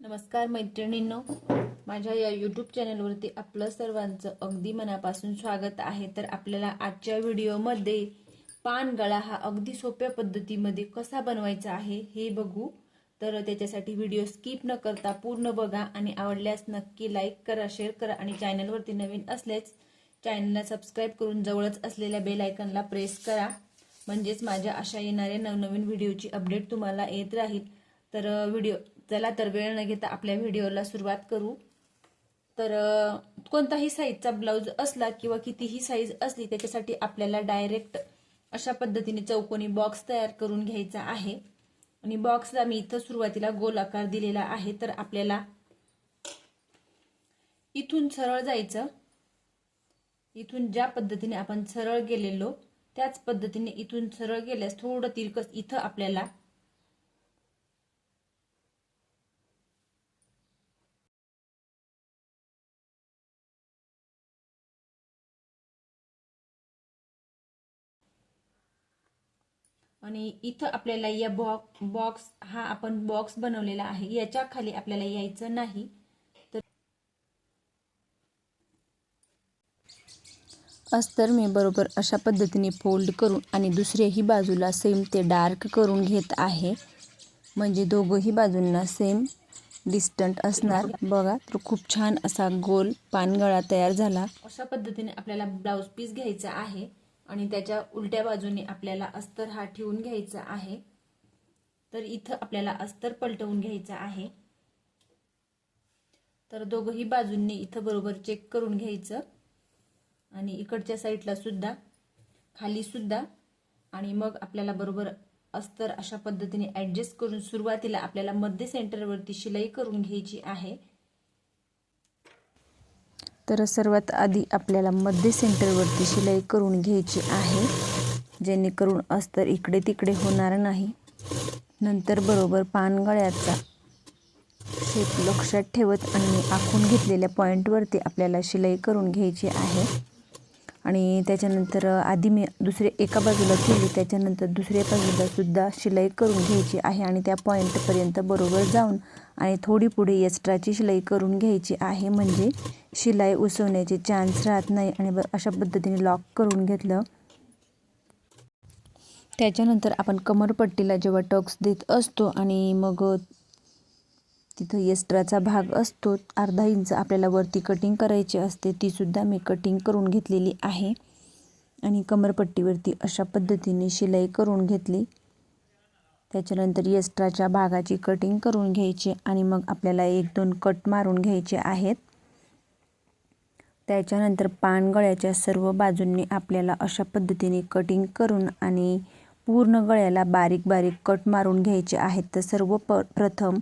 नमस्कार मैत्रिणींनो माझ्या या यूट्यूब चॅनलवरती आपलं सर्वांचं अगदी मनापासून स्वागत आहे. तर आपल्याला आजच्या व्हिडिओमध्ये पान गळा हा अगदी सोप्या पद्धतीमध्ये कसा बनवायचा आहे हे बघू. तर त्याच्यासाठी व्हिडिओ स्किप न करता पूर्ण बघा आणि आवडल्यास नक्की लाईक करा शेअर करा आणि चॅनलवरती नवीन असल्यास चॅनलला सबस्क्राईब करून जवळच असलेल्या बेल आयकनला प्रेस करा. म्हणजेच माझ्या अशा येणाऱ्या नवनवीन व्हिडिओची अपडेट तुम्हाला येत राहील. तर व्हिडिओ चला तर वेळ न घेता आपल्या व्हिडिओला सुरुवात करू. तर कोणताही साईजचा ब्लाऊज असला किंवा कितीही साईज असली त्याच्यासाठी आपल्याला डायरेक्ट अशा पद्धतीने चौकोनी बॉक्स तयार करून घ्यायचा आहे. आणि बॉक्सला मी इथं सुरुवातीला गोल आकार दिलेला आहे. तर आपल्याला इथून सरळ जायचं. इथून ज्या पद्धतीने आपण सरळ गेलेलो त्याच पद्धतीने इथून सरळ गेल्यास थोडं तिरकस इथं आपल्याला आणि इथं आपल्याला या बॉक्स बॉक्स हा आपण बॉक्स बनवलेला आहे. याच्या खाली आपल्याला यायचं नाही. तर अस्तर मी बरोबर अशा पद्धतीने फोल्ड करून आणि दुसऱ्याही बाजूला सेम ते डार्क करून घेत आहे. म्हणजे दोघंही बाजूंना सेम डिस्टंट असणार. बघा तर खूप छान असा गोल पानगळा तयार झाला. अशा पद्धतीने आपल्याला ब्लाऊज पीस घ्यायचा आहे. आणि त्याच्या उलट्या बाजूने आपल्याला अस्तर हा ठेवून घ्यायचा आहे. तर इथं आपल्याला अस्तर पलटवून घ्यायचा आहे. तर दोघंही बाजूंनी इथं बरोबर चेक करून घ्यायचं. आणि इकडच्या साईडला सुद्धा खाली सुद्धा. आणि मग आपल्याला बरोबर अस्तर अशा पद्धतीने ॲडजस्ट करून सुरुवातीला आपल्याला मध्य सेंटरवरती शिलाई करून घ्यायची आहे. तर सर्वात आधी आपल्याला मध्य सेंटरवरती शिलाई करून घ्यायची आहे. जेणेकरून अस्तर इकडे तिकडे होणार नाही. नंतर बरोबर पानगळ्याचा शेप लक्षात ठेवत आणि आखून घेतलेल्या पॉईंटवरती आपल्याला शिलाई करून घ्यायची आहे. आणि त्याच्यानंतर आधी मी दुसरे एका बाजूला केली त्याच्यानंतर दुसऱ्या बाजूला सुद्धा शिलाई करून घ्यायची आहे आणि त्या पॉईंटपर्यंत बरोबर जाऊन आणि थोडी पुढे एक्स्ट्राची शिलाई करून घ्यायची आहे. म्हणजे शिलाई उसवण्याचे चान्स राहत नाही आणि अशा पद्धतीने लॉक करून घेतलं. त्याच्यानंतर आपण कमरपट्टीला जेव्हा टक्स देत असतो आणि मग तिथं येस्ट्राचा भाग असतो अर्धा इंच आपल्याला वरती कटिंग करायची असते तीसुद्धा मी कटिंग करून घेतलेली आहे. आणि कमरपट्टीवरती अशा पद्धतीने शिलाई करून घेतली. त्याच्यानंतर एक्स्ट्राच्या भागाची कटिंग करून घ्यायची आणि मग आपल्याला एक दोन कट मारून घ्यायचे आहेत. त्याच्यानंतर पानगळ्याच्या सर्व बाजूंनी आपल्याला अशा पद्धतीने कटिंग करून आणि पूर्ण गळ्याला बारीक बारीक कट मारून घ्यायचे आहेत. तर सर्व प प्रथम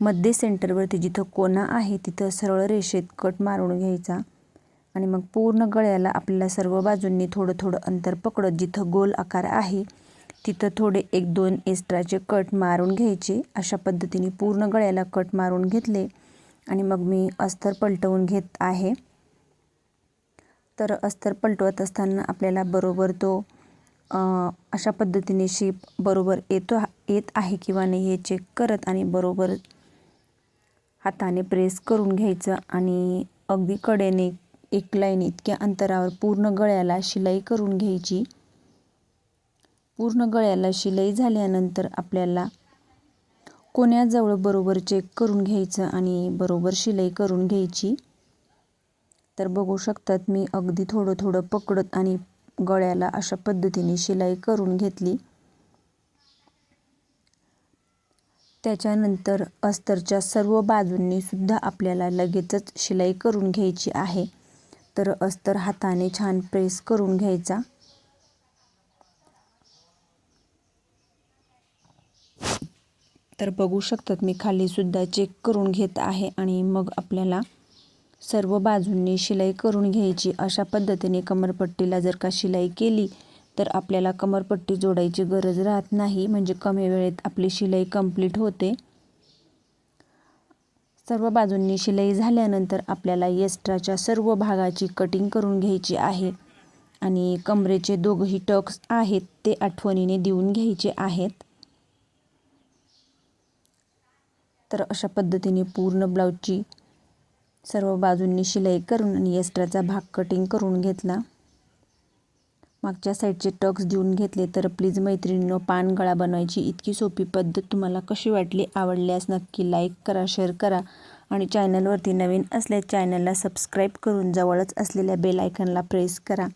मध्य सेंटरवरती जिथं कोणा आहे तिथं सरळ रेषेत कट मारून घ्यायचा. आणि मग पूर्ण गळ्याला आपल्याला सर्व बाजूंनी थोडं थोडं अंतर पकडत जिथं गोल आकार आहे तिथं थोडे एक दोन एक्स्ट्राचे कट मारून घ्यायचे. अशा पद्धतीने पूर्ण गळ्याला कट मारून घेतले. आणि मग मी अस्तर पलटवून घेत आहे. तर अस्तर पलटवत असताना आपल्याला बरोबर तो अशा पद्धतीने शेप बरोबर येतो येत आहे किंवा नाही हे चेक करत आणि बरोबर हाताने प्रेस करून घ्यायचं आणि अगदी कडेने एक लाईन इतक्या अंतरावर पूर्ण गळ्याला शिलाई करून घ्यायची. पूर्ण गळ्याला शिलाई झाल्यानंतर आपल्याला कोण्याजवळ बरोबर चेक करून घ्यायचं आणि बरोबर शिलाई करून घ्यायची. तर बघू शकतात मी अगदी थोडं थोडं पकडत आणि गळ्याला अशा पद्धतीने शिलाई करून घेतली. त्याच्यानंतर अस्तरच्या सर्व बाजूंनी सुद्धा आपल्याला लगेचच शिलाई करून घ्यायची आहे. तर अस्तर हाताने छान प्रेस करून घ्यायचा. तर बघू शकतात मी खाली सुद्धा चेक करून घेत आहे आणि मग आपल्याला सर्व बाजूंनी शिलाई करून घ्यायची. अशा पद्धतीने कमरपट्टीला जर का शिलाई केली तर आपल्याला कमरपट्टी जोडायची गरज राहत नाही. म्हणजे कमी वेळेत आपली शिलाई कंप्लीट होते. सर्व बाजूंनी शिलाई झाल्यानंतर आपल्याला येस्ट्राच्या सर्व भागाची कटिंग करून घ्यायची आहे. आणि कमरेचे दोघंही टक्स आहेत ते आठवणीने देऊन घ्यायचे आहेत. तर अशा पद्धतीने पूर्ण ब्लाऊजची सर्व बाजूंनी शिलाई करून आणि एस्ट्राचा भाग कटिंग करून घेतला. मागच्या साईडचे टक्स देऊन घेतले तर प्लीज मैत्रिणींनो पानगळा बनवायची इतकी सोपी पद्धत तुम्हाला कशी वाटली आवडल्यास नक्की लाईक करा शेअर करा. आणि चॅनलवरती नवीन असल्यास चॅनलला सबस्क्राईब करून जवळच असलेल्या बेल आयकनला प्रेस करा.